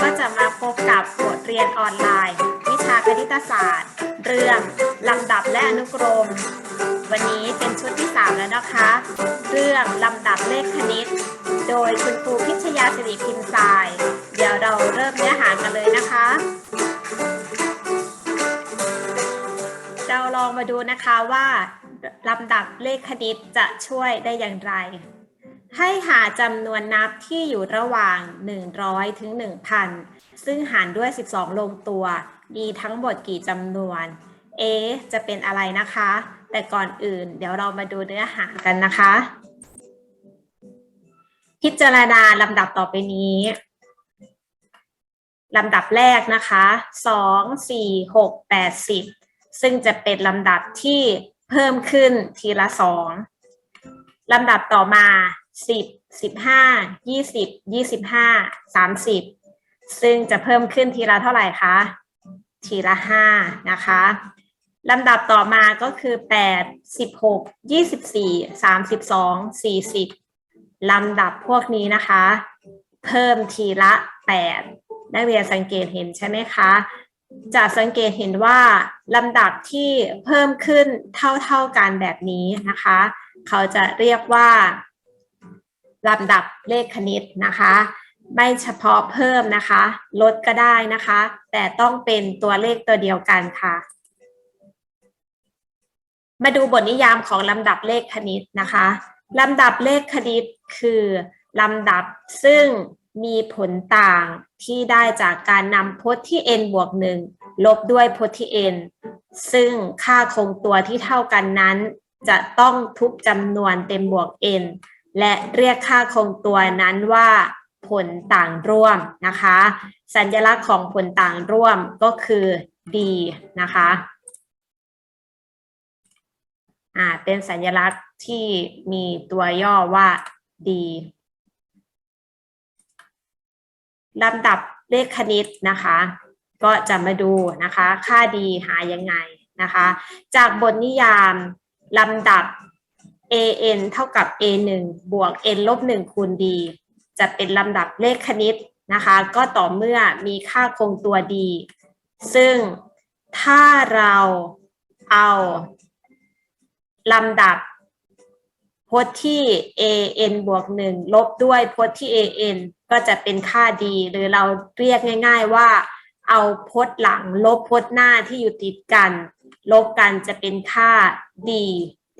ก็จะมาพบกับบทเรียนออนไลน์ วิชาคณิตศาสตร์ เรื่องลำดับและอนุกรม วันนี้เป็นชุดที่ 3 แล้วนะคะ เรื่องลำดับเลขคณิต โดยคุณครูพิชยาสิริพิมพ์ทราย เดี๋ยวเราเริ่มเนื้อหากันเลยนะคะ เราลองมาดูนะคะว่าลำดับเลขคณิตจะช่วยได้อย่างไร ให้หาจำนวนนับที่อยู่ระหว่าง 100 ถึง 1,000 ซึ่งหารด้วย 12 ลงตัว มีทั้งหมดกี่จำนวนเอจะเป็นอะไรนะคะ แต่ก่อนอื่น เดี๋ยวเรามาดูเนื้อหากันนะคะ พิจารณาลำดับต่อไปนี้ลำดับแรกนะคะ2 4 6 8 10ซึ่งจะเป็นลำดับที่เพิ่มขึ้นทีละสองลำดับต่อมา สิบสิบห้ายี่สิบยี่สิบห้าสามสิบซึ่งจะเพิ่มขึ้นทีละเท่าไหร่คะทีละห้านะคะลำดับต่อมาก็คือแปดสิบหกยี่สิบสี่สามสิบสองสี่สิบลำดับพวกนี้นะคะ เพิ่มทีละแปดนักเรียนสังเกตเห็นใช่ไหมคะจะสังเกตเห็นว่าลำดับที่เพิ่มขึ้นเท่าๆกันแบบนี้นะคะ เขาจะเรียกว่า ลำดับเลขคณิตนะคะ ไม่เฉพาะเพิ่มนะคะ ลดก็ได้นะคะ แต่ต้องเป็นตัวเลขตัวเดียวกันค่ะ มาดูบทนิยามของลำดับเลขคณิตนะคะลำดับเลขคณิตคือลำดับซึ่งมีผลต่างที่ได้จากการนำพจน์ที่ n บวกหนึ่งลบด้วยพจน์ที่ n ซึ่งค่าคงตัวที่เท่ากันนั้น จะต้องทุกจำนวนเต็มบวก n และเรียกค่าคงตัวนั้นว่าผลต่างร่วมนะคะ สัญลักษณ์ของผลต่างร่วมก็คือ d นะคะอ่าเป็นสัญลักษณ์ที่มีตัวย่อว่า d ลำดับเลขคณิตนะคะ ก็จะมาดูนะคะ ค่าดีหายังไงนะคะ จากบทนิยามลำดับ an เท่ากับ a 1บวก n ลบ1คูณ d จะเป็นลำดับเลขคณิตนะคะ ก็ต่อเมื่อมีค่าคงตัว d ซึ่งถ้าเราเอาลำดับพจน์ที่ an บวก 1 ลบด้วยพจน์ที่ an ก็จะเป็นค่าดีหรือเราเรียกง่าย ๆว่า เอาพจน์หลังลบพจน์หน้าที่อยู่ติดกัน ลบกันจะเป็นค่าดี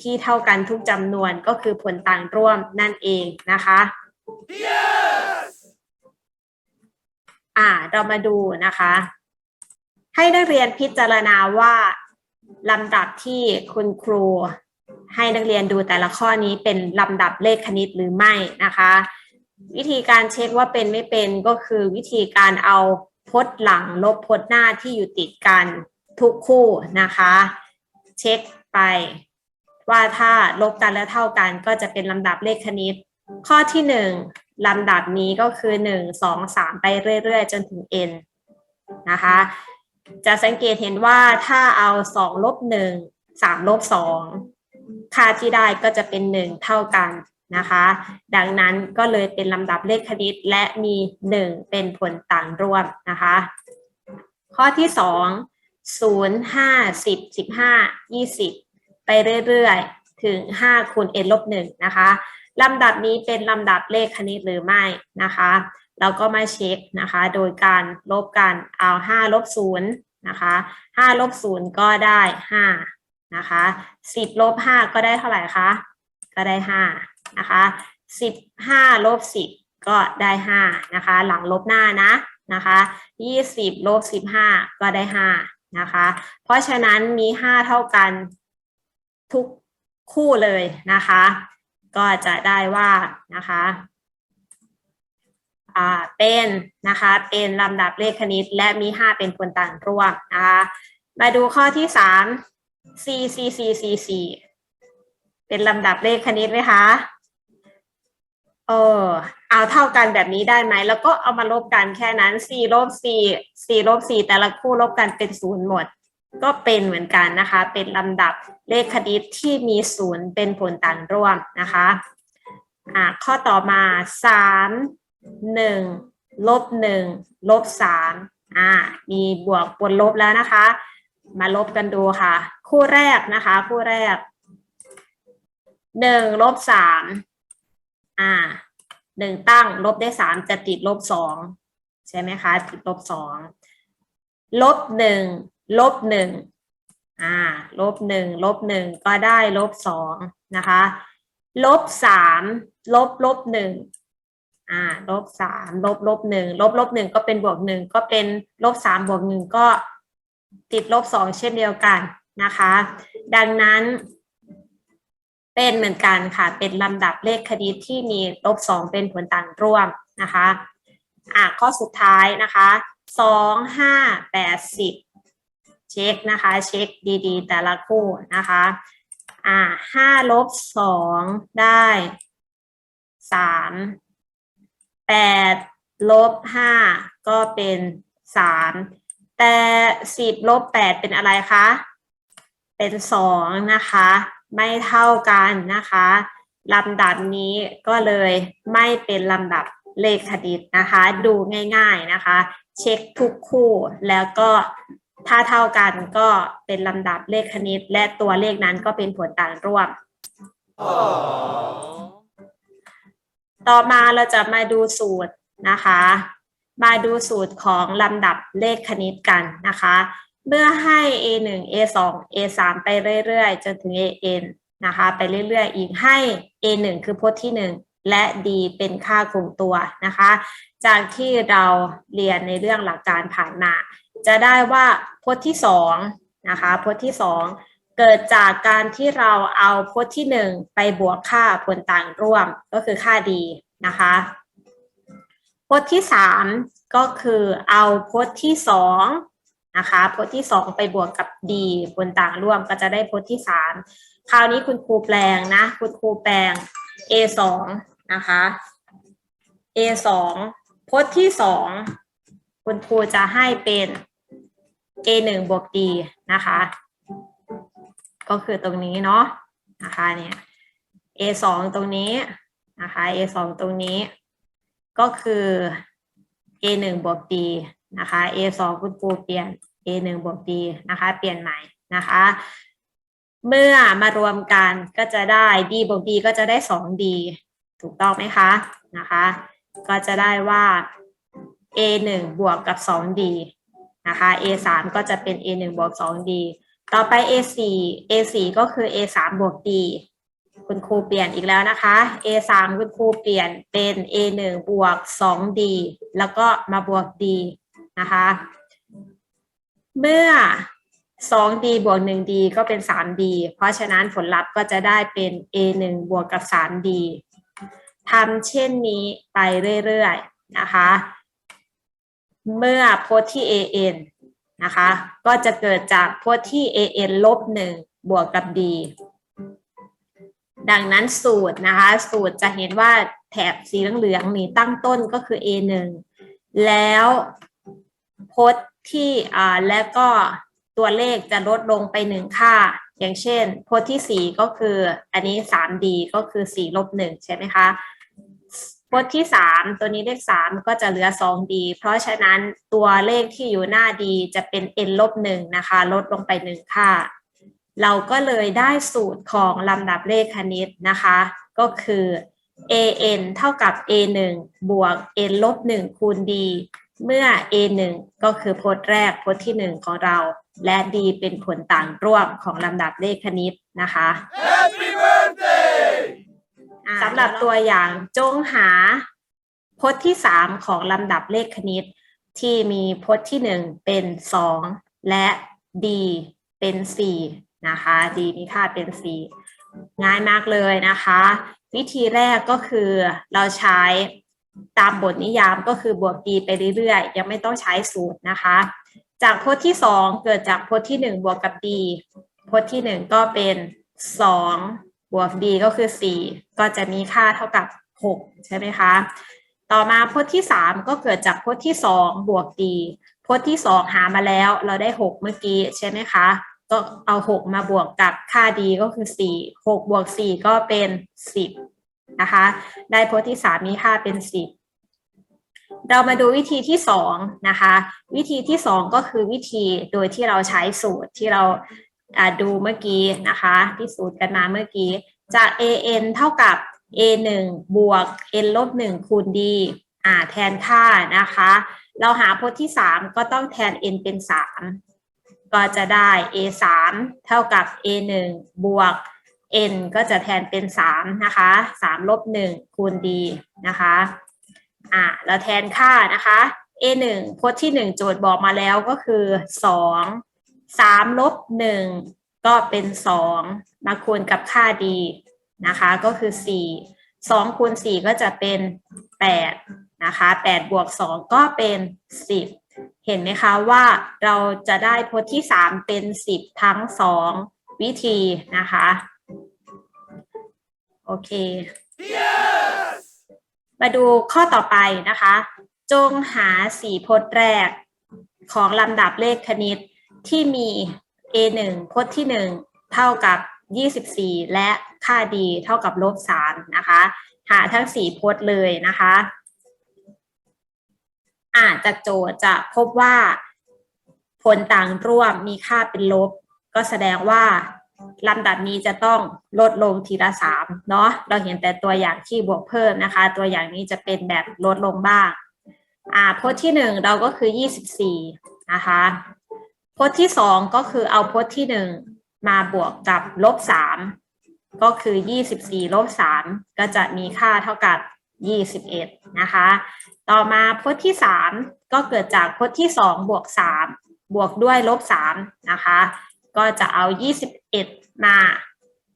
ที่เท่ากันทุกจำนวนก็คือผลต่างร่วมนั่นเองนะคะ Yes! อ่าเรามาดูนะคะ ให้นักเรียนพิจารณาว่าลำดับที่คุณครู ให้นักเรียนดูแต่ละข้อนี้เป็นลำดับเลขคณิตหรือไม่นะคะ วิธีการเช็คว่าเป็นไม่เป็นก็คือวิธีการเอาพจน์หลังลบพจน์หน้าที่อยู่ติดกันทุกคู่นะคะ เช็คไป ว่าถ้าลบกันและเท่ากันก็จะเป็นลำดับเลขคณิต ข้อที่หนึ่งลำดับนี้ก็คือหนึ่งสองสามไปเรื่อยๆ จนถึง n นะคะ จะสังเกตเห็นว่าถ้าเอาสองลบหนึ่งสามลบสองค่าที่ได้ก็จะเป็นหนึ่งเท่ากันนะคะ ดังนั้นก็เลยเป็นลำดับเลขคณิตและมีหนึ่งเป็นผลต่างร่วมนะคะ ข้อที่สองศูนย์ห้าสิบสิบห้ายี่สิบ ไปเรื่อยๆ ถึงห้าคูณ n ลบหนึ่งนะคะลำดับนี้เป็นลำดับเลขคณิตหรือไม่นะคะเราก็มาเช็คนะคะ โดยการลบกันเอาห้าลบศูนะคะห้าลบศูนย์ก็ได้ห้านะคะสิบลบห้าก็ได้เท่าไหร่คะ ก็ได้ห้านะคะสิบห้าลบสิบก็ได้ห้านะคะ หลังลบหน้านะนะคะยี่สิบลบสิบห้าก็ได้ห้านะคะ เพราะฉะนั้นมีห้าเท่ากัน ทุกคู่เลยนะคะ ก็จะได้ว่านะคะเป็นนะคะเป็นลำดับเลขคณิตและมีห้าเป็นผลต่างร่วมนะคะมาดูข้อที่สาม c c c c c เป็นลำดับเลขคณิตไหมคะเออเอาเท่ากันแบบนี้ได้ไหม แล้วก็เอามาลบกันแค่นั้น4ลบ4 4ลบ4แต่ละคู่ลบกันเป็นศูนย์หมด ก็เป็นเหมือนกันนะคะ เป็นลำดับเลขคณิตที่มีศูนย์เป็นผลต่างร่วมนะคะอ่าข้อต่อมา 3 1ลบหนึ่งลบสามอ่ามีบวกบนลบแล้วนะคะ มาลบกันดูค่ะ คู่แรกนะคะ คู่แรกหนึ่งลบสามอ่าหนึ่งตั้งลบได้สามจะติดลบสองใช่ไหมคะ ติดลบสองลบหนึ่ง ลบหนึ่งอ่าลบหนึ่งลบหนึ่งก็ได้ลบสองนะคะลบสามลบลบหนึ่งอ่าลบสามลบลบหนึ่งลบลบหนึ่งก็เป็นบวกหนึ่งก็เป็นลบสามบวกหนึ่งก็ติดลบสองเช่นเดียวกันนะคะ ดังนั้น เป็นเหมือนกันค่ะ เป็นลำดับเลขคณิตที่มีลบสองเป็นผลต่างร่วมนะคะอะข้อสุดท้ายนะคะสองห้าแปดสิบ ช็คนะคะ เช็คดีๆ แต่ละคู่นะคะ อ่าห้าลบสองได้สามแปดลบห้าก็เป็นสามแต่สิบลบแปดเป็นอะไรคะ เป็นสองนะคะ ไม่เท่ากันนะคะลำดับนี้ก็เลยไม่เป็นลำดับเลขคณิตนะคะ ดูง่ายๆนะคะ เช็คทุกคู่แล้วก็ ถ้าเท่ากันก็เป็นลำดับเลขคณิต และตัวเลขนั้นก็เป็นผลต่างร่วม ต่อมาเราจะมาดูสูตรนะคะ มาดูสูตรของลำดับเลขคณิตกันนะคะ เมื่อให้ a 1 a 2 a 3ไปเรื่อยๆ จนถึง a n นะคะ ไปเรื่อยๆ อีกให้ a 1คือพจน์ที่ 1 และ d เป็นค่าคงตัวนะคะ จากที่เราเรียนในเรื่องหลักการผ่านมา จะได้ว่าพจน์ที่2นะคะพจน์ที่2เกิดจากการที่เราเอาพจน์ที่1ไปบวกค่าผลต่างร่วมก็คือค่า d นะคะพจน์ที่3ก็คือเอาพจน์ที่2นะคะพจน์ที่2ไปบวกกับ d ผลต่างร่วมก็จะได้พจน์ที่3คราวนี้คุณครูแปลงนะคุณครูแปลง a 2นะคะ a 2พจน์ที่2 คุณครูจะให้เป็น a 1บวก d นะคะ ก็คือตรงนี้เนาะนะคะเนี่ย a 2ตรงนี้นะคะ a 2ตรงนี้ ก็คือ a 1บวก d นะคะ a 2คุณครูเปลี่ยน a 1บวก d นะคะ เปลี่ยนใหม่นะคะ เมื่อมารวมกันก็จะได้ d บวก d ก็จะได้ 2d ถูกต้องไหมคะนะคะ ก็จะได้ว่า a 1บวกกับ 2d นะคะ a 3ก็จะเป็น a 1บวก 2d ต่อไป a 4 a 4ก็คือ a 3บวก d คุณครูเปลี่ยนอีกแล้วนะคะ a 3คุณครูเปลี่ยนเป็น a 1บวก 2d แล้วก็มาบวก d นะคะ เมื่อ 2d บวก 1d ก็เป็น 3d เพราะฉะนั้นผลลัพธ์ก็จะได้เป็น a 1บวกกับ 3d ทำเช่นนี้ไปเรื่อยๆนะคะ เมื่อโพจน์ที่ an นะคะ ก็จะเกิดจากโพจน์ที่ an ลบ1บวกกับ d ดังนั้นสูตรนะคะ สูตรจะเห็นว่าแถบสีเหลืองๆนี้ตั้งต้นก็คือ a 1แล้วโพจน์ที่อ่าและก็ตัวเลขจะลดลงไปหนึ่งค่า อย่างเช่น โพจน์ที่สี่ก็คืออันนี้ 3d ก็คือ 4 ลบ 1 ใช่ไหมคะ จน์ที่สามตัวนี้เลขสามก็จะเหลือ 2d เพราะฉะนั้นตัวเลขที่อยู่หน้า d จะเป็น n ลบหนึ่งนะคะ ลดลงไปหนึ่งค่า เราก็เลยได้สูตรของลำดับเลขคณิตนะคะ ก็คือ an เท่ากับ a 1 บวก n ลบ1คูณ d เมื่อ a 1 ก็คือพจน์แรกพจน์ที่ 1 ของเรา และ d เป็นผลต่างร่วมของลำดับเลขคณิตนะคะ Happy birthday! สำหรับตัวอย่างจงหาพจน์ที่สามของลำดับเลขคณิต ที่มีพจน์ที่หนึ่งเป็นสองและ d เป็นสี่นะคะ d มีค่าเป็นสี่ง่ายมากเลยนะคะ วิธีแรกก็คือเราใช้ตามบทนิยามก็คือบวก d ไปเรื่อยๆ ยังไม่ต้องใช้สูตรนะคะ จากพจน์ที่สองเกิดจากพจน์ที่หนึ่งบวกกับ d พจน์ที่หนึ่งก็เป็นสอง บวก d ก็คือสี่ก็จะมีค่าเท่ากับหกใช่ไหมคะ ต่อมาพจน์ที่สามก็เกิดจากพจน์ที่สองบวก d พจน์ที่สองหามาแล้วเราได้หกเมื่อกี้ใช่ไหมคะ ก็เอาหกมาบวกกับค่า d ก็คือสี่หกบวกสี่ก็เป็นสิบนะคะ ได้พจน์ที่สามมีค่าเป็นสิบเรามาดูวิธีที่สองนะคะ วิธีที่สองก็คือวิธีโดยที่เราใช้สูตรที่เรา ดูเมื่อกี้นะคะที่สูตรกันมาเมื่อกี้จาก an เท่ากับ a 1บวก n ลบ1คูณ d อ่าแทนค่านะคะ เราหาพจน์ที่ 3 ก็ต้องแทน n เป็น 3 ก็จะได้ a 3เท่ากับ a 1บวก n ก็จะแทนเป็น 3 นะคะ 3 ลบ 1 คูณ d นะคะอ่าเราแทนค่านะคะ a 1พจน์ที่ 1 โจทย์บอกมาแล้วก็คือ 2 3ลบ1ก็เป็น2มาคูณกับค่า d นะคะก็คือ4 2คูณ4ก็จะเป็น8นะคะ8บวก2ก็เป็น10เห็นไหมคะว่าเราจะได้พจน์ที่3เป็น10ทั้ง2วิธีนะคะ โอเค Yes! มาดูข้อต่อไปนะคะ จงหาสีพจน์แรกของลำดับเลขคณิต ที่มี a 1 พจน์ที่ 1 เท่ากับ 24 และค่า d เท่ากับลบ3นะคะ หาทั้ง 4 พจน์เลยนะคะอาจากโจทย์จะพบว่าผลต่างร่วมมีค่าเป็นลบ ก็แสดงว่าลำดับนี้จะต้องลดลงทีละสามเนาะเราเห็นแต่ตัวอย่างที่บวกเพิ่มนะคะ ตัวอย่างนี้จะเป็นแบบลดลงบ้าง อ่าพจน์ที่หนึ่งเราก็คือยี่สิบสี่นะคะ พจน์ที่สองก็คือเอาพจน์ที่หนึ่งมาบวกกับลบสามก็คือยี่สิบสี่ลบสามก็จะมีค่าเท่ากับยี่สิบเอ็ดนะคะ ต่อมาพจน์ที่สามก็เกิดจากพจน์ที่สองบวกสามบวกด้วยลบสามนะคะ ก็จะเอา21มา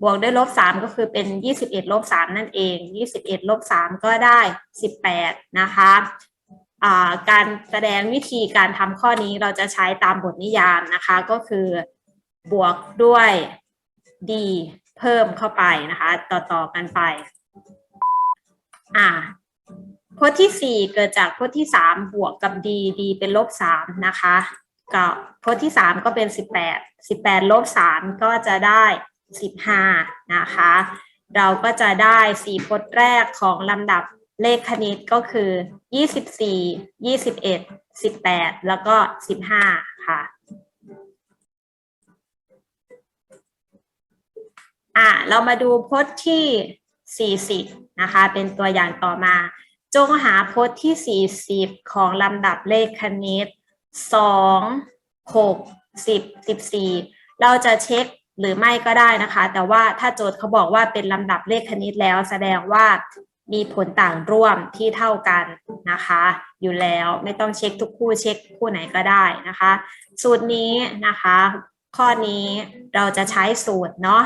บวกด้วยลบ3ก็คือเป็น21ลบ3นั่นเอง21ลบ3ก็ได้18นะคะ การแสดงวิธีการทำข้อนี้เราจะใช้ตามบทนิยามนะคะ ก็คือบวกด้วย d เพิ่มเข้าไปนะคะ ต่อๆกันไป อ่าพจน์ที่ 4 เกิดจากพจน์ที่ 3 บวกกับ d d เป็นลบ3นะคะกับพจน์ที่ 3 ก็เป็น 18 18ลบ3ก็จะได้ 15 นะคะ เราก็จะได้ 4 พจน์แรกของลำดับ เลขคณิตก็คือ 24 21 18 แล้วก็ 15 ค่ะ อะ เรามาดูพจน์ที่ 40 นะคะ เป็นตัวอย่างต่อมา จงหาพจน์ที่ 40 ของลำดับเลขคณิต 2 6 10 14 เราจะเช็คหรือไม่ก็ได้นะคะ แต่ว่าถ้าโจทย์เขาบอกว่าเป็นลำดับเลขคณิตแล้วแสดงว่า มีผลต่างร่วมที่เท่ากันนะคะ อยู่แล้วไม่ต้องเช็คทุกคู่เช็คคู่ไหนก็ได้นะคะ สูตรนี้นะคะ ข้อนี้เราจะใช้สูตรเนาะ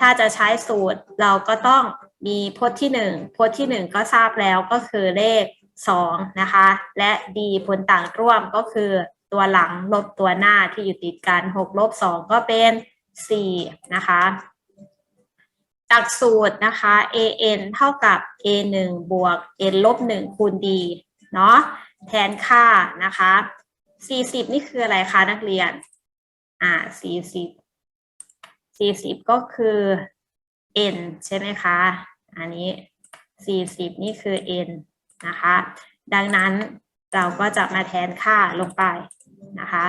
ถ้าจะใช้สูตรเราก็ต้องมีพจน์ที่หนึ่งพจน์ที่หนึ่งก็ทราบแล้วก็คือเลขสองนะคะ และดีผลต่างร่วมก็คือตัวหลังลบตัวหน้าที่อยู่ติดกันหกลบสองก็เป็นสี่นะคะ จากสูตรนะคะ an เท่ากับ a 1บวก n ลบ1คูณ d เนาะแทนค่านะคะ 40 นี่คืออะไรคะนักเรียน อ่า 40 40 ก็คือ n ใช่ไหมคะ อันนี้ 40 นี่คือ n นะคะ ดังนั้นเราก็จะมาแทนค่าลงไปนะคะ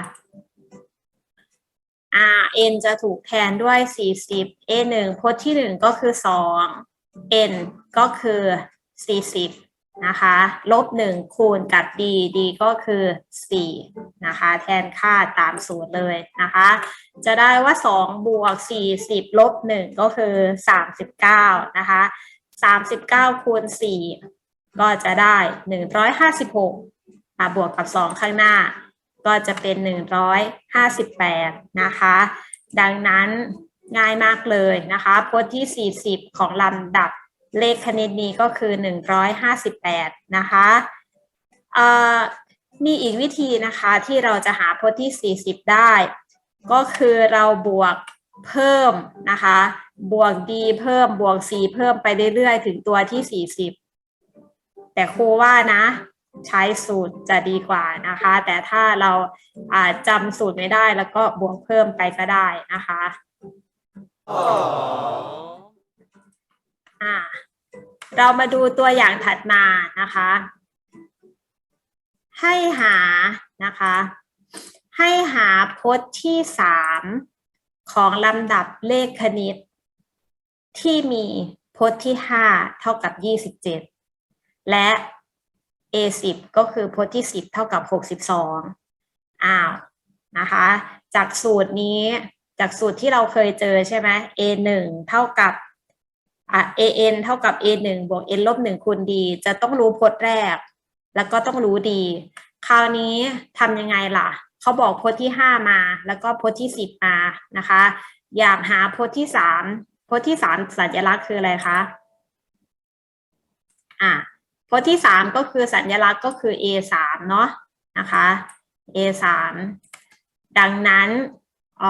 อ่า n จะถูกแทนด้วย 40 a 1พจน์ที่ 1 ก็คือ 2 n ก็คือ 40 นะคะ ลบ 1 คูณกับ d d ก็คือ 4 นะคะ แทนค่าตามสูตรเลยนะคะ จะได้ว่า 2 บวก 40 ลบ 1 ก็คือ 39 นะคะ 39 คูณ 4 ก็จะได้ 156อะบวกกับ 2 ข้างหน้า ก็จะเป็น 158 นะคะ ดังนั้นง่ายมากเลยนะคะพจน์ที่ 40 ของลำดับเลขคณิตนี้ก็คือ 158 นะคะเออมีอีกวิธีนะคะที่เราจะหาพจน์ที่ 40 ได้ ก็คือเราบวกเพิ่มนะคะ บวก d เพิ่มบวก c เพิ่มไปเรื่อยๆ ถึงตัวที่ 40 แต่ครูว่านะ ใช้สูตรจะดีกว่านะคะ แต่ถ้าเราอาจำสูตรไม่ได้แล้วก็บวกเพิ่มไปก็ได้นะคะอ่าเรามาดูตัวอย่างถัดมานะคะ ให้หานะคะ ให้หาพจน์ที่สามของลำดับเลขคณิต ที่มีพจน์ที่ห้าเท่ากับยี่สิบเจ็ดและ a สิบก็คือพจน์ที่สิบเท่ากับหกสิบสองอ้าวนะคะ จากสูตรนี้จากสูตรที่เราเคยเจอใช่ไหม a หนึ่งเท่ากับอะ an เท่ากับ a หนึ่งบวก n ลบหนึ่งคูณ d จะต้องรู้พจน์แรก แล้วก็ต้องรู้ดีคราวนี้ทำยังไงล่ะ เขาบอกพจน์ที่ห้ามา แล้วก็พจน์ที่สิบมานะคะ อยากหาพจน์ที่สามพจน์ที่สามสัญลักษณ์คืออะไรคะอะ พจน์ที่สามก็คือสัญลักษณ์ก็คือ a สามเนาะนะคะ a สามดังนั้นเ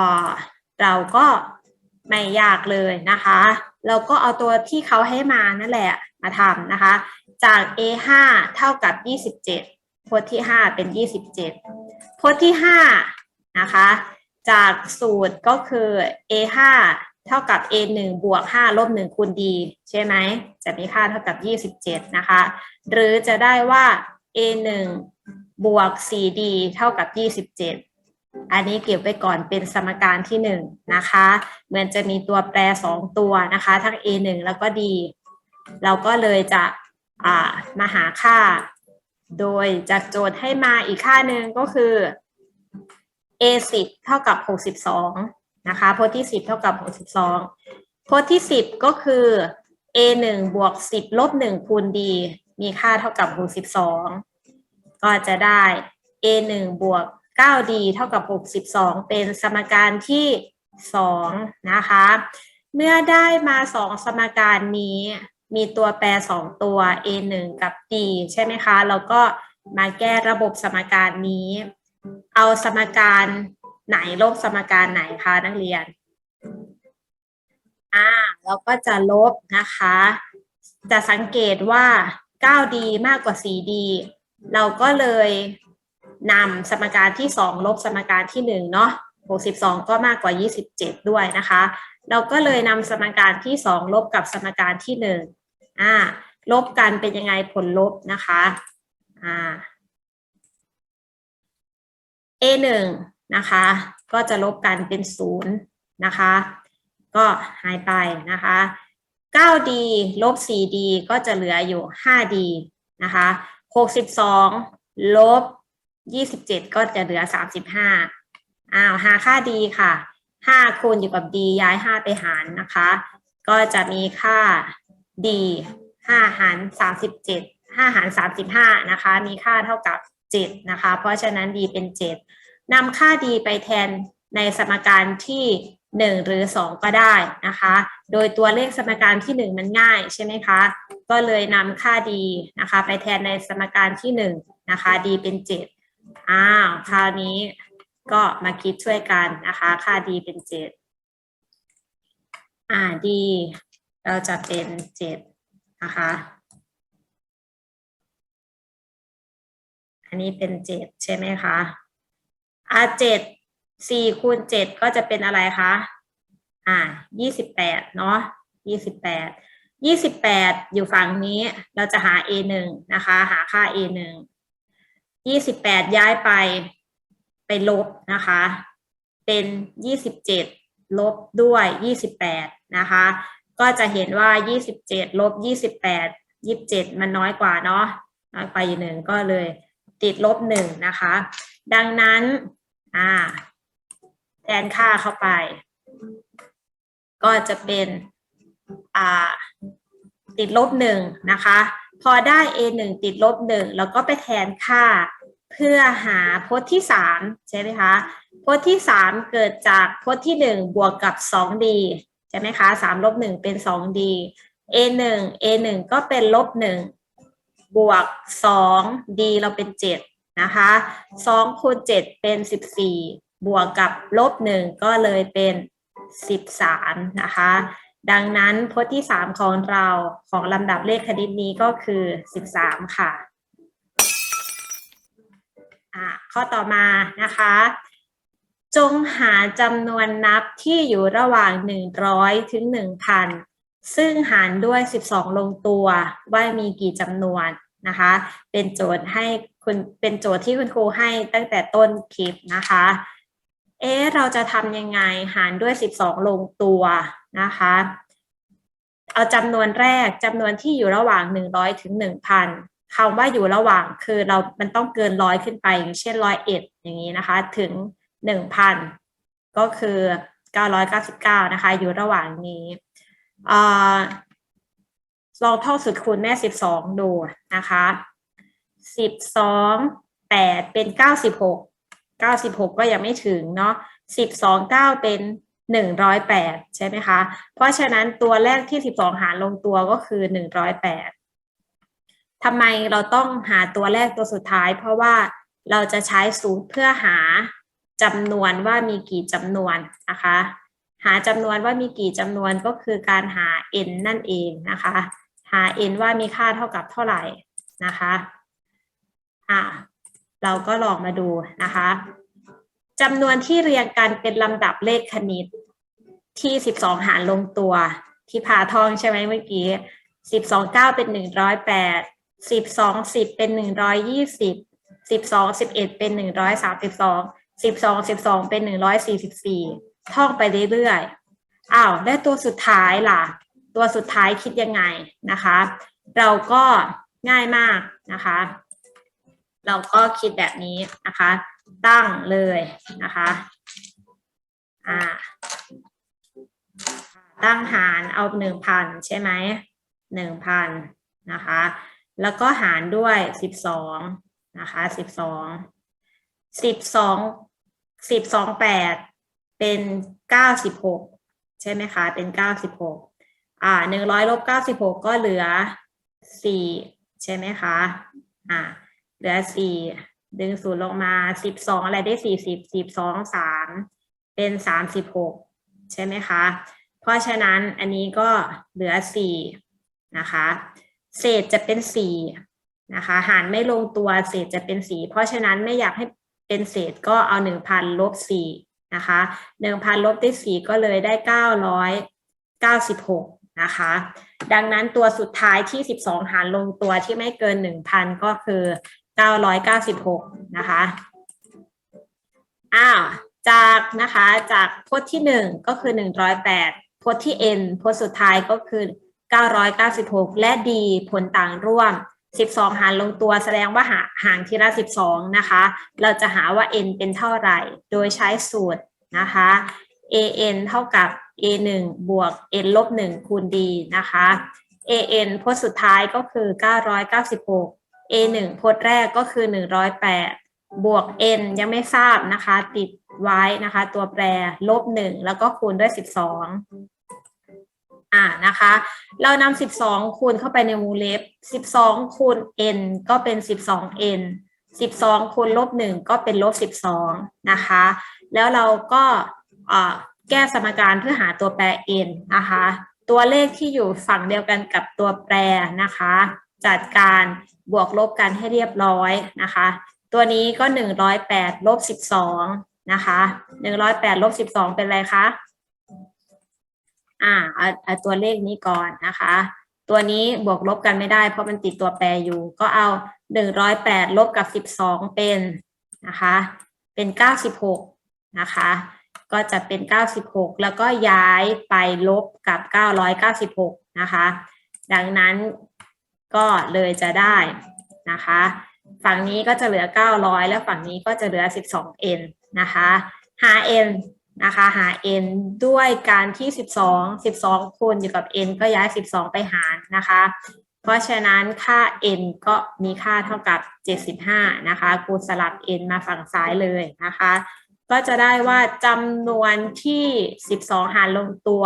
เราก็ไม่ยากเลยนะคะ เราก็เอาตัวที่เขาให้มานั่นแหละมาทำนะคะ จาก a ห้าเท่ากับยี่สิบเจ็ดพจน์ที่ห้าเป็นยี่สิบเจ็ดพจน์ที่ห้านะคะ จากสูตรก็คือ a ห้า เท่ากับ a หนึ่งบวกห้าลบหนึ่งคูณ d ใช่ไหม จะมีค่าเท่ากับยี่สิบเจ็ดนะคะ หรือจะได้ว่า a หนึ่งบวก 4d เท่ากับยี่สิบเจ็ดอันนี้เก็บไว้ก่อนเป็นสมการที่หนึ่งนะคะ เหมือนจะมีตัวแปรสองตัวนะคะ ทั้ง a หนึ่งแล้วก็ d เราก็เลยจะมาหาค่า โดยจากโจทย์ให้มาอีกค่าหนึ่งก็คือ a สิบเท่ากับหกสิบสอง นะคะพจน์ที่สิบเท่ากับหกสิบสองพจน์ที่สิบก็คือ a หนึ่งบวกสิบลบหนึ่งคูณ d มีค่าเท่ากับหกสิบสองก็จะได้ a หนึ่งบวก 9d เท่ากับ 62 เป็นสมการที่ 2 นะคะ เมื่อได้มา 2 สมการนี้มีตัวแปร 2 ตัว a 1กับ d ใช่ไหมคะ แล้วก็มาแก้ระบบสมการนี้ เอาสมการ ไหนลบสมการไหนคะนักเรียน อ่าเราก็จะลบนะคะ จะสังเกตว่า 9d มากกว่า 4d เราก็เลยนำสมการที่ 2 ลบสมการที่ 1 เนาะ62 ก็มากกว่า 27 ด้วยนะคะ เราก็เลยนำสมการที่ 2 ลบกับสมการที่ 1 อ่า ลบกันเป็นยังไงผลลบนะคะ อ่า a 1 นะคะ ก็จะลบกันเป็น0นะคะ ก็หายไปนะคะ 9d ลบ 4d ก็จะเหลืออยู่ 5d นะคะ62ลบ 27 ก็จะเหลือ 35อ้าวหาค่า d ค่ะ 5 คูณอยู่กับ d ย้าย 5 ไปหารนะคะ ก็จะมีค่า d 5 หาร 37 5 หาร 35 นะคะ มีค่าเท่ากับ 7 นะคะ เพราะฉะนั้น d เป็น 7 นำค่า d ไปแทนในสมการที่ 1 หรือ 2 ก็ได้นะคะ โดยตัวเลขสมการที่ 1 มันง่ายใช่ไหมคะ ก็เลยนำค่า d นะคะ ไปแทนในสมการที่ 1 นะคะ d เป็น7อ้าวคราวนี้ก็มาคิดช่วยกันนะคะ ค่า d เป็น 7 อ่า d เราจะเป็น7นะคะ อันนี้เป็น 7 ใช่ไหมคะ อะเจ็ดสี่คูณเจ็ดก็จะเป็นอะไรคะ อ่ายี่สิบแปดเนาะยี่สิบแปดยี่สิบแปดอยู่ฝั่งนี้เราจะหา a หนึ่งนะคะ หาค่า a หนึ่งยี่สิบแปดย้ายไปไปลบนะคะ เป็นยี่สิบเจ็ดลบด้วยยี่สิบแปดนะคะ ก็จะเห็นว่ายี่สิบเจ็ดลบยี่สิบแปดยิบเจ็ดมันน้อยกว่าเนาะน้อยไปหนึ่งก็เลยติดลบหนึ่งนะคะ ดังนั้น อ่าแทนค่าเข้าไป ก็จะเป็นอ่าติดลบหนึ่งนะคะ พอได้ a หนึ่งติดลบหนึ่งแล้วก็ไปแทนค่า เพื่อหาพจน์ที่สามใช่ไหมคะ พจน์ที่สามเกิดจากพจน์ที่หนึ่งบวกกับสอง d ใช่ไหมคะสามลบหนึ่งเป็นสอง d a หนึ่ง a หนึ่งก็เป็นลบหนึ่งบวกสอง d เราเป็นเจ็ด นะคะสองคูณเจ็ดเป็นสิบสี่บวกกับลบหนึ่งก็เลยเป็นสิบสามนะคะ ดังนั้นพจน์ที่สามของเราของลำดับเลขคณิตนี้ก็คือสิบสามค่ะข้อต่อมานะคะ จงหาจำนวนนับที่อยู่ระหว่าง 100 ถึง 1,000 ซึ่งหารด้วย 12 ลงตัวว่ามีกี่จำนวนนะคะ เป็นโจทย์ให้ คุณเป็นโจทย์ที่คุณครูให้ตั้งแต่ต้นคลิปนะคะ เอ๊ะเราจะทำยังไงหารด้วย 12 ลงตัวนะคะ เอาจำนวนแรกจำนวนที่อยู่ระหว่าง 100 ถึง 1,000คำว่าอยู่ระหว่างคือเรา มันต้องเกินร้อยขึ้นไป อย่างเช่นร้อยเอ็ดอย่างนี้นะคะ ถึง 1,000 ก็คือ 999 นะคะ อยู่ระหว่างนี้อลองท่องสุดคูณแม่ 12 ดูนะคะ 12 8เป็น96 96ก็ยังไม่ถึงเนาะ12 9เก้าเป็น108ใช่ไหมคะ เพราะฉะนั้นตัวแรกที่12หารลงตัวก็คือ108ทำไมเราต้องหาตัวแรกตัวสุดท้าย เพราะว่าเราจะใช้สูตรเพื่อหาจำนวนว่ามีกี่จำนวนนะคะ หาจำนวนว่ามีกี่จำนวนก็คือการหา n นั่นเองนะคะ หา n ว่ามีค่าเท่ากับเท่าไหร่นะคะ อ่าเราก็ลองมาดูนะคะจำนวนที่เรียงกันเป็นลำดับเลขคณิต ที่12หารลงตัว ที่พาทองใช่ไหมเมื่อกี้12 9เป็น108 12 10เป็น120 12 11เป็น132 12 12เป็น144ท่องไปเรื่อยๆอ้าวได้ตัวสุดท้ายล่ะ ตัวสุดท้ายคิดยังไงนะคะ เราก็ง่ายมากนะคะ เราก็คิดแบบนี้นะคะ ตั้งเลยนะคะอ่าตั้งหารเอาหนึ่งพันใช่ไหมหนึ่งพันนะคะ แล้วก็หารด้วยสิบสองนะคะสิบสองสิบสองสิบสองแปดเป็นเก้าสิบหกใช่ไหมคะ เป็นเก้าสิบหกอ่าหนึ่งร้อยลบเก้าสิบหกก็เหลือสี่ใช่ไหมคะ อ่า เหลือสี่ดึงศูนย์ลงมาสิบสองอะไรได้สี่สิบสิบสองสามเป็นสามสิบหกใช่ไหมคะ เพราะฉะนั้นอันนี้ก็เหลือสี่นะคะ เศษจะเป็นสี่นะคะ หารไม่ลงตัวเศษจะเป็นสี่เพราะฉะนั้นไม่อยากให้เป็นเศษก็เอาหนึ่งพันลบสี่นะคะหนึ่งพันลบด้วยสี่ก็เลยได้เก้าร้อยเก้าสิบหกนะคะ ดังนั้นตัวสุดท้ายที่สิบสองหารลงตัวที่ไม่เกินหนึ่งพันก็คือ 996 นะคะอ้าวจากนะคะจากพจน์ที่ 1 ก็คือ 108พจน์ที่ n พจน์สุดท้ายก็คือ 996 และ d ผลต่างร่วม 12 หารลงตัวแสดงว่าหาห่างทีละ 12 นะคะ เราจะหาว่า n เป็นเท่าไหร่ โดยใช้สูตรนะคะ an เท่ากับ a 1บวก n ลบ1คูณ d นะคะ an พจน์สุดท้ายก็คือ 996 a หนึ่งพจน์แรกก็คือหนึ่งร้อยแปดบวก n ยังไม่ทราบนะคะ ติดไว้นะคะ ตัวแปรลบหนึ่งแล้วก็คูณด้วยสิบสองอ่านะคะ เรานำสิบสองคูณเข้าไปในวงเล็บสิบสองคูณ n ก็เป็นสิบสอง n สิบสองคูณลบหนึ่งก็เป็นลบสิบสองนะคะ แล้วเราก็แก้สมการเพื่อหาตัวแปร n นะคะ ตัวเลขที่อยู่ฝั่งเดียวกันกับตัวแปรนะคะ จัดการบวกลบกันให้เรียบร้อยนะคะ ตัวนี้ก็หนึ่งร้อยแปดลบสิบสองนะคะหนึ่งร้อยแปดลบสิบสองเป็นอะไรคะ อ่าเอาเอาตัวเลขนี้ก่อนนะคะ ตัวนี้บวกลบกันไม่ได้ เพราะมันติดตัวแปรอยู่ ก็เอาหนึ่งร้อยแปดลบกับสิบสองเป็นนะคะ เป็นเก้าสิบหกนะคะ ก็จะเป็นเก้าสิบหกแล้วก็ย้ายไปลบกับเก้าร้อยเก้าสิบหกนะคะ ดังนั้น ก็เลยจะได้นะคะ ฝั่งนี้ก็จะเหลือ 900 แล้วฝั่งนี้ก็จะเหลือ 12n นะคะหา n นะคะหา n ด้วยการที่ 12 12คูณอยู่กับ n ก็ย้าย 12 ไปหารนะคะ เพราะฉะนั้นค่า n ก็มีค่าเท่ากับ 75 นะคะกูสลับ n มาฝั่งซ้ายเลยนะคะ ก็จะได้ว่าจำนวนที่ 12 หารลงตัว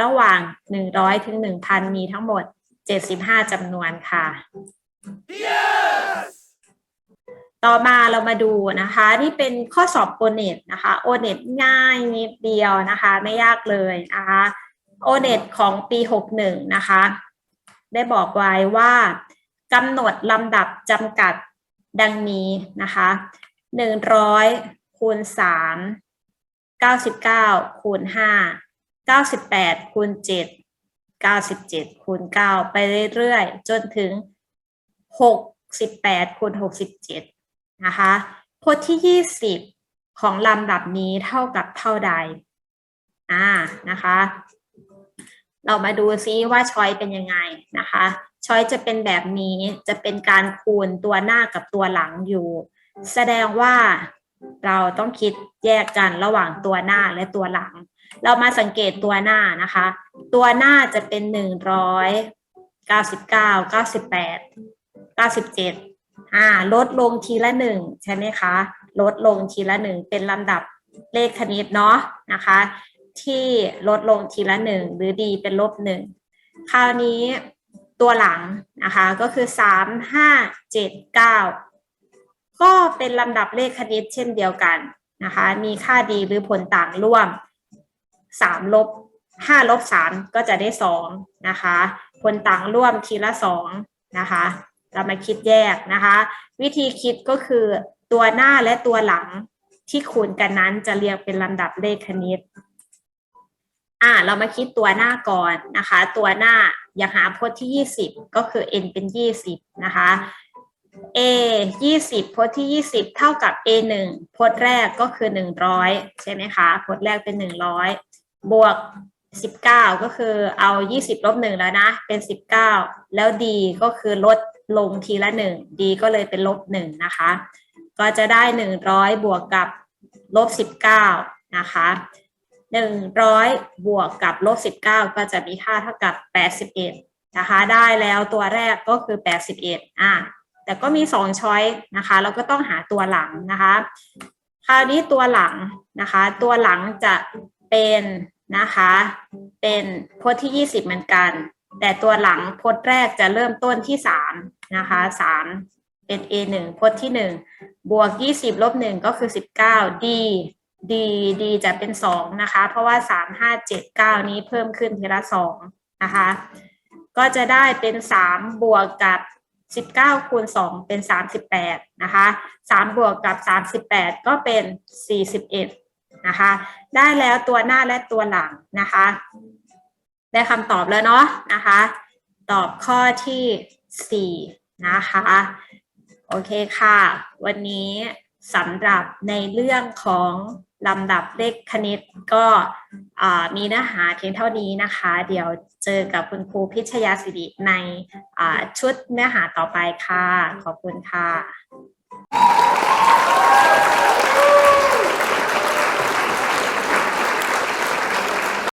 ระหว่าง 100 ถึง 1,000 มีทั้งหมด 75จำนวนค่ะ Yes! ต่อมาเรามาดูนะคะนี่เป็นข้อสอบโอเน็ตนะคะโอเน็ตง่ายนิดเดียวนะคะ ไม่ยากเลยนะคะโอเน็ตของปี 61 นะคะ ได้บอกไว้ว่ากำหนดลำดับจำกัดดังนี้นะคะ 100คูณ3 99คูณ5 98คูณ7 97คูณ9ไปเรื่อยๆ จนถึง 68คูณ67 นะคะพจน์ที่ 20 ของลำดับนี้เท่ากับเท่าใดอ่านะคะ เรามาดูซิว่าช้อยเป็นยังไงนะคะช้อยจะเป็นแบบนี้จะเป็นการคูณตัวหน้ากับตัวหลังอยู่ แสดงว่าเราต้องคิดแยกกันระหว่างตัวหน้าและตัวหลัง เรามาสังเกตตัวหน้านะคะ ตัวหน้าจะเป็นหนึ่งร้อยเก้าสิบเก้าเก้าสิบแปดเก้าสิบเจ็ดอ่า ลดลงทีละหนึ่งใช่ไหมคะ ลดลงทีละหนึ่งเป็นลำดับเลขคณิตเนาะนะคะ ที่ลดลงทีละหนึ่งหรือดีเป็นลบหนึ่งคราวนี้ตัวหลังนะคะก็คือสามห้าเจ็ดเก้าก็เป็นลำดับเลขคณิตเช่นเดียวกันนะคะ มีค่าดีหรือผลต่างร่วม สามลบห้าลบสามก็จะได้สองนะคะ ผลต่างร่วมทีละสองนะคะ เรามาคิดแยกนะคะ วิธีคิดก็คือตัวหน้าและตัวหลังที่คูณกันนั้นจะเรียงเป็นลำดับเลขคณิตอ่าเรามาคิดตัวหน้าก่อนนะคะ ตัวหน้าอยากหาพจน์ที่ 20 ก็คือ n เป็น 20 นะคะ a 20พจน์ที่ 20 เท่ากับ a 1พจน์แรกก็คือ 100 ใช่ไหมคะ พจน์แรกเป็น 100 บวก 19 ก็คือเอา 20ลบ1แล้วนะ เป็น 19 แล้ว d ก็คือลดลงทีละ 1 d ก็เลยเป็นลบ1นะคะ ก็จะได้ 100 บวกกับลบ 19 นะคะ100 บวกกับลบ 19 ก็จะมีค่าเท่ากับ 81 นะคะ ได้แล้วตัวแรกก็คือ 81 อะแต่ก็มี 2 ช้อยนะคะ เราก็ต้องหาตัวหลังนะคะ คราวนี้ตัวหลังนะคะ ตัวหลังจะเป็น นะคะ เป็นพจน์ที่ 20 เหมือนกัน แต่ตัวหลังพจน์แรกจะเริ่มต้นที่ 3 นะคะ 3 เป็น A 1พจน์ที่ 1 บวก 20 ลบ 1 ก็คือ 19 D D D จะเป็น 2 นะคะ เพราะว่า 3 5 7 9 นี้เพิ่มขึ้นทีละ 2 นะคะ ก็จะได้เป็น 3 บวกกับ19คูณ2เป็น 38 นะคะ 3 บวกกับ 38 ก็เป็น 41 นะคะ ได้แล้วตัวหน้าและตัวหลังนะคะ ได้คำตอบแล้วเนาะนะคะ ตอบข้อที่ 4 นะคะ โอเคค่ะ วันนี้สำหรับในเรื่องของลำดับเลขคณิตก็มีเนื้อหาเพียงเท่านี้นะคะ เดี๋ยวเจอกับคุณครูพิชยาสิริในชุดเนื้อหาต่อไปค่ะ ขอบคุณค่ะ